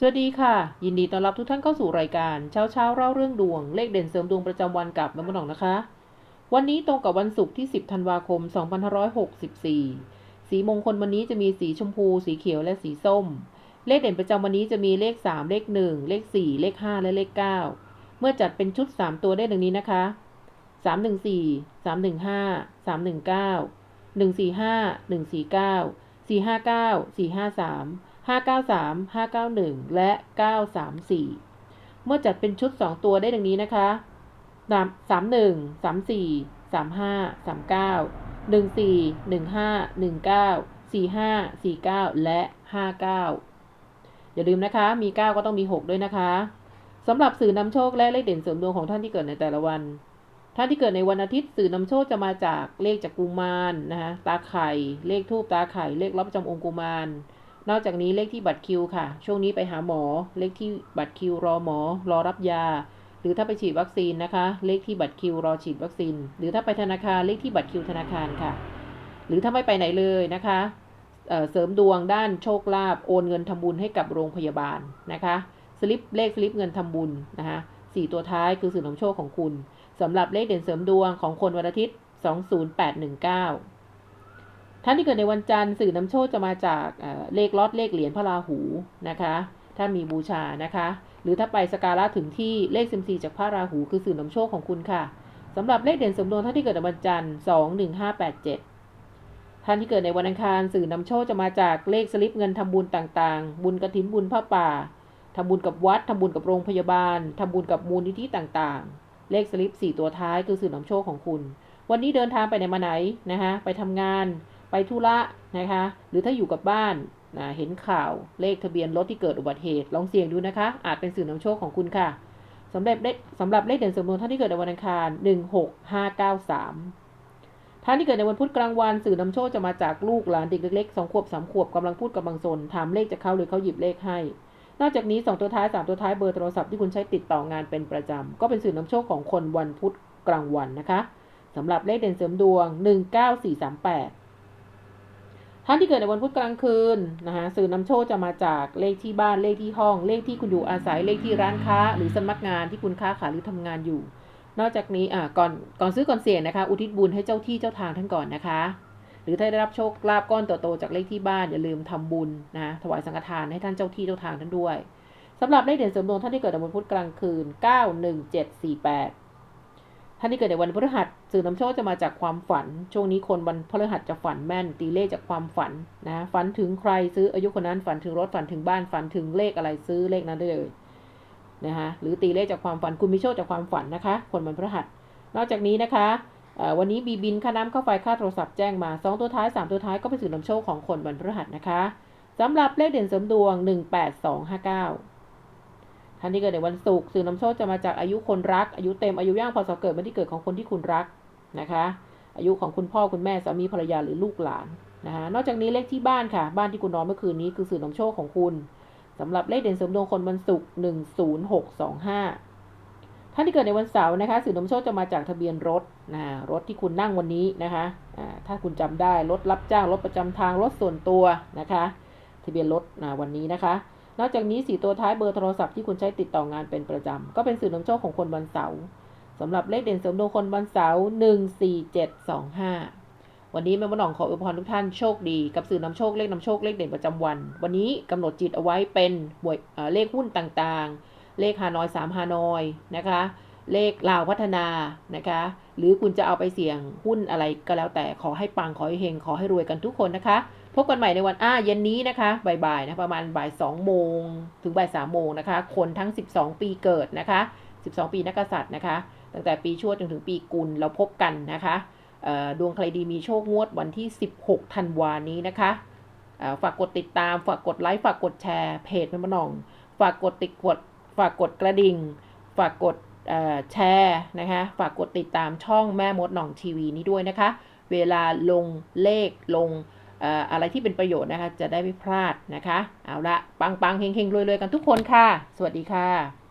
สวัสดีค่ะ ยินดีต้อนรับทุกท่านเข้าสู่รายการเช้าเช้าเล่าเรื่องดวง เลขเด่นเสริมดวงประจำวันกับแม่มดหนองนะคะ วันนี้ตรงกับวันศุกร์ที่ 10 ธันวาคม 2564 สีมงคลวันนี้จะมีสีชมพู สีเขียวและสีส้ม เลขเด่นประจำวันนี้จะมีเลข 3 เลข 1 เลข 4 เลข 5 และเลข 9 เมื่อจัดเป็นชุด 3 ตัวได้ดังนี้นะคะ 314 315 319 145 149 459 453 593 591 และ 934 เมื่อจัดเป็นชุด 2 ตัวได้ดังนี้นะคะ31 34 35 39 14 15 19 45 49 และ 59 อย่าลืมนะคะ มี 9 ก็ต้องมี 6 ด้วยนะคะสำหรับสื่อนำโชคและเลขเด่นเสริมดวงของท่านที่เกิดในแต่ละวัน ท่านที่เกิดในวันอาทิตย์สื่อนำโชคจะมาจากเลขจากกุมารนะคะตาไข่ เลขทูบตาไข่ เลขรับประจำองค์กุมาร นอกจากนี้เลขที่บัตรคิวค่ะ ช่วงนี้ไปหาหมอ เลขที่บัตรคิวรอหมอ รอรับยา หรือถ้าไปฉีดวัคซีนนะคะ เลขที่บัตรคิวรอฉีดวัคซีน หรือถ้าไปธนาคารเลขที่บัตรคิวธนาคารค่ะ หรือถ้าไม่ไปไหนเลยนะคะเเสริมดวงด้านโชคลาภโอนเงินทำบุญให้กับโรงพยาบาลนะคะสลิปเลขสลิปเงินทำบุญนะคะสี่ตัวท้ายคือสื่อนำโชคของคุณสำหรับเลขเด่นเสริมดวงของคนวันอาทิตย์ 20819 ท่านที่เกิดในวันจันทร์สื่อนำโชคจะมาจากเเลขล็อตเลขเหรียญพระราหูนะคะ ถ้ามีบูชานะคะ หรือถ้าไปสการะถึงที่เลขซิมซีจากพระราหูคือสื่อนำโชคของคุณค่ะสำหรับเลขเด่นสมดวงท่านที่เกิดในวันจันทร์21587ท่านที่เกิดในวันอังคารสื่อนำโชคจะมาจากเลขสลิปเงินทำบุญต่างๆ บุญกระถินบุญพระป่าทำบุญกับวัดทำบุญกับโรงพยาบาลทำบุญกับมูลนิธิต่างๆ เลขสลิป4ตัวท้ายคือสื่อนำโชคของคุณ วันนี้เดินทางไปไหนมาไหนนะคะไปทำงาน ไปธุระนะคะ หรือถ้าอยู่กับบ้านนะเห็นข่าวเลขทะเบียนรถที่เกิดอุบัติเหตุ ลองเสี่ยงดูนะคะ อาจเป็นสื่อนำโชคของคุณค่ะสำหรับเลขสำหรับเลขเด่นสมบูรณ์ท่านที่เกิดในวันอังคาร 16593 ท่านที่เกิดในวันพุธกลางวันสื่อนำโชคจะมาจากลูกหลานเด็กเล็กๆสองขวบสามขวบกำลังพูดกำลังสนถามเลขจากเขาหรือเขาหยิบเลขให้ นอกจากนี้ 2 ตัวท้าย 3 ตัวท้ายเบอร์โทรศัพท์ที่คุณใช้ติดต่องานเป็นประจำก็เป็นสื่อนำโชคของคนวันพุธกลางวันนะคะสำหรับเลขเด่นเสริมดวง 19438 ท่านที่เกิดในวันพุธกลางคืนนะคะสื่อนำโชคจะมาจากเลขที่บ้านเลขที่ห้อง เลขที่คุณอยู่อาศัยเลขที่ร้านค้า หรือสำนักงานที่คุณค้าขายหรือทำงานอยู่ นอกจากนี้อ่าก่อนก่อนซื้อก่อนเสี่ยงนะคะ อุทิศบุญให้เจ้าที่เจ้าทางท่านก่อนนะคะ หรือถ้าได้รับโชคลาภก้อนโตๆจากเลขที่บ้านอย่าลืมทำบุญนะถวายสังฆทานให้ท่านเจ้าที่เจ้าทางท่านด้วยสำหรับเลขเด่นเสริมดวงท่านที่เกิดในวันพุธกลางคืน 91748 ท่านที่เกิดในวันพฤหัสสื่อนำโชคจะมาจากความฝัน ช่วงนี้คนวันพฤหัสจะฝันแม่น ตีเลขจากความฝันนะฝันถึงใครซื้ออายุคนนั้นฝันถึงรถฝันถึงบ้านฝันถึงเลขอะไรซื้อเลขนั้นได้เลยนะคะหรือตีเลขจากความฝันคุณมีโชคจากความฝันนะคะ คนวันพฤหัส นอกจากนี้นะคะวันนี้บีบินค่าน้ำค่าไฟค่าโทรศัพท์แจ้งมา 2 ตัวท้าย 3 ตัวท้ายก็เป็นสื่อนำโชคของคนวันพฤหัสนะคะสำหรับเลขเด่นเสริมดวง 18259 ท่านที่เกิดในวันศุกร์สื่อนำโชคจะมาจากอายุคนรัก อายุเต็มอายุย่างพศเกิดวันที่เกิดของคนที่คุณรักนะคะ อายุของคุณพ่อคุณแม่สามีภรรยาหรือลูกหลานนะคะนอกจากนี้เลขที่บ้านค่ะ บ้านที่คุณนอนเมื่อคืนนี้คือสื่อนำโชคของคุณสำหรับเลขเด่นเสริมดวงคนวันศุกร์10625 ท่านที่เกิดในวันเสาร์นะคะ สื่อนำโชคจะมาจากทะเบียนรถนะรถที่คุณนั่งวันนี้นะคะถ้าคุณจำได้รถรับจ้างรถประจำทางรถส่วนตัวนะคะ ทะเบียนรถนะวันนี้นะคะ นอกจากนี้สีตัวท้ายเบอร์โทรศัพท์ที่คุณใช้ติดต่องานเป็นประจำ ก็เป็นสื่อนำโชคของคนวันเสาร์สำหรับเลขเด่นเสริมดวงคนวันเสาร์14725วันนี้แม่บ้านหนองขออวยพรทุกท่านโชคดีกับสื่อนำโชคเลขนำโชคเลขเด่นประจำวัน วันนี้กำหนดจิตเอาไว้เป็นหวยเเลขหุ้นต่างๆ เลขฮานอย3ฮานอยนะคะ เลขลาวพัฒนานะคะ หรือคุณจะเอาไปเสี่ยงหุ้นอะไรก็แล้วแต่ขอให้ปังขอให้เฮงขอให้รวยกันทุกคนนะคะ พบกันใหม่ในวันอ้าเย็นนี้นะคะบ่ายๆนะประมาณบ่าย2โมงถึงบ่าย3โมงนะคะ คนทั้ง 12 ปีเกิดนะคะ 12 ปีนักกษัตริย์นะคะ ตั้งแต่ปีชวดจนถึงปีกุลเราพบกันนะคะดวงใครดีมีโชคงวดวันที่ 16 ธันวานี้นะคะฝากกดติดตาม ฝากกดไลค์ ฝากกดแชร์เพจแม่มะนอง ฝากกดติดกด ฝากกดกระดิ่ง ฝากกดแชร์นะคะ ฝากกดติดตามช่องแม่มดหน่องทีวีนี้ด้วยนะคะ เวลาลงเลขลง อะไรที่เป็นประโยชน์นะคะ จะได้ไม่พลาดนะคะ เอาละปังปังเฮงเฮงๆรวยๆกันทุกคนค่ะ สวัสดีค่ะ